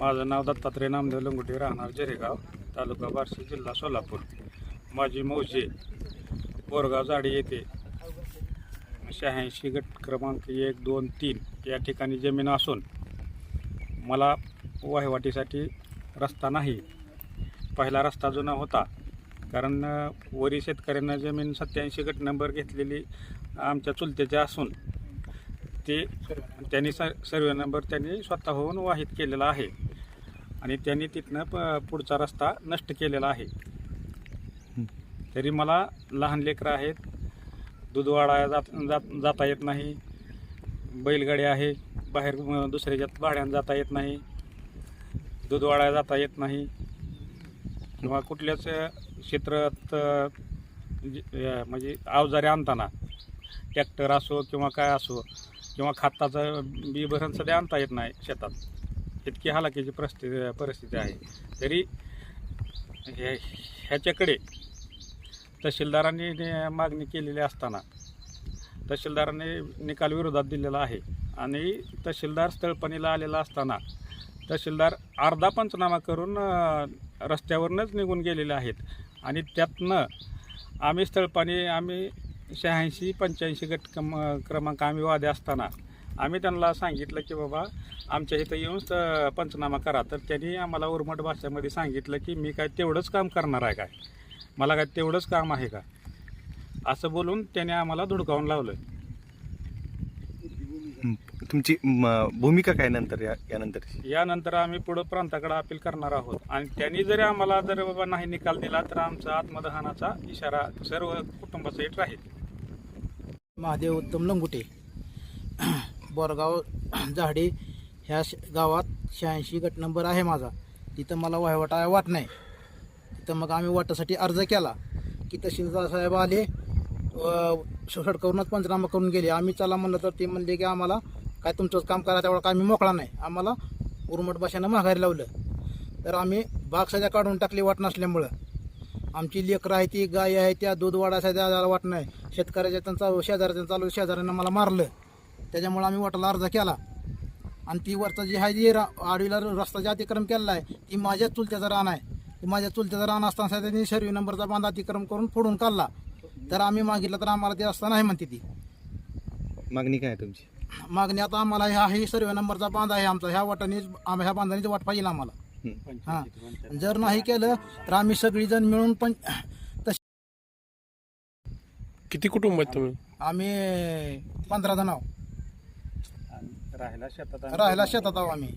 माझं नाव दत्तात्रय नामदेव लंगुटे राहणार जरेगाव तालुका बार्शी जिल्हा सोलापूर. माझी मौजे बोरगाव जाडी येथे. शहाऐंशी गट क्रमांक एक दोन तीन या ठिकाणी जमीन असून मला वहिवाटीसाठी रस्ता नाही. पहिला रस्ता जुना होता कारण वरी शेतकऱ्यांना जमीन सत्याऐंशी गट नंबर घेतलेली आमच्या चुलत्याच्या असून ते त्यांनी स सर्वे नंबर त्यांनी स्वतःहून वाहित केलेला आहे. आणि त्यांनी तिथनं प पुढचा रस्ता नष्ट केलेला आहे. तरी मला लहान लेकरं आहेत. दूधवाडा जात जात जाता येत नाही. बैलगाडी आहे. बाहेर दुसऱ्याच्यात भाड्यानं जाता येत नाही. दूधवाडा जाता येत नाही. किंवा कुठल्याच क्षेत्रात म्हणजे अवजारे आणताना ट्रॅक्टर असो किंवा काय असो किंवा खताचं बी भरण सध्या आणता येत नाही शेतात. इतकी हालाकीची परिस्थिती परिस्थिती आहे. तरी ह्याच्याकडे तहसीलदारांनी मागणी केलेली असताना तहसीलदारांनी निकाल विरोधात दिलेला आहे. आणि तहसीलदार स्थळपणीला आलेला असताना तहसीलदार अर्धा पंचनामा करून रस्त्यावरूनच निघून गेलेले आहेत. आणि त्यातनं आम्ही स्थळपाणी आम्ही शहाऐंशी पंच्याऐंशी गट क्रम क्रमांक आम्ही वादे असताना आम्ही त्यांना सांगितलं की बाबा आमच्या इथं येऊन पंचनामा करा. तर त्यांनी आम्हाला उर्मट भाषेमध्ये सांगितलं की मी काय तेवढंच काम करणार आहे काय? मला काय तेवढंच काम आहे का? असं बोलून त्याने आम्हाला धुडकावून लावलं. तुमची म, भूमिका काय नंतर या यानंतर यानंतर आम्ही पुढं प्रांताकडे अपील करणार आहोत. आणि त्यांनी जरी आम्हाला जर बाबा नाही निकाल दिला तर आमचा आत्मदहनाचा इशारा सर्व कुटुंबासहित राहील. महादेव उत्तम लंगुटे. बोरगाव झाडे ह्या श- गावात शहाऐंशी गट नंबर आहे माझा. तिथं मला वहिवाटा वाट नाही. तिथं मग आम्ही वाटासाठी अर्ज केला की तहसीलदार साहेब आले सडकवरूनच पंचनामा करून गेले. आम्ही चला म्हणलं तर ते म्हणले की आम्हाला काय तुमचंच काम करा तेवढं काय आम्ही मोकळा नाही. आम्हाला उर्मट भाषेनं माघारी लावलं. तर आम्ही बाग सध्या काढून टाकली वाट नसल्यामुळं. आमची लेकरं आहे ती गाय आहे त्या दूध वाढायचा वाट नाही. शेतकऱ्याच्या त्यांचा शेजाऱ्याचं चालू शेजाऱ्यांना मला मारलं. त्याच्यामुळे आम्ही वाटाला अर्ज केला. आणि ती वरचा जी आहे जी रा- आडवीला रस्ता जे अतिक्रम केलेला आहे ती माझ्याच चुलत्याचं रान आहे. ती माझ्या चुलत्याचं रान असताना त्यांनी सर्वी नंबरचा बांध अतिक्रम करून फोडून काढला. तर आम्ही मागितलं तर आम्हाला ते रस्ता नाही म्हणते ती. मागणी काय आहे तुमची? मागणी आता आम्हाला ह्या ही सर्वे नंबरचा बांध आहे आमचा. ह्या वाटाने आम्ही ह्या बांधाने वाट पाहिजे आम्हाला. हं. हां जर नाही केलं तर आम्ही सगळीजण मिळून पण किती कुटुंब आहेत तुम्ही? आम्ही पंधरा जण आहोत. राहिला शेतात राहायला शेतात आहो आम्ही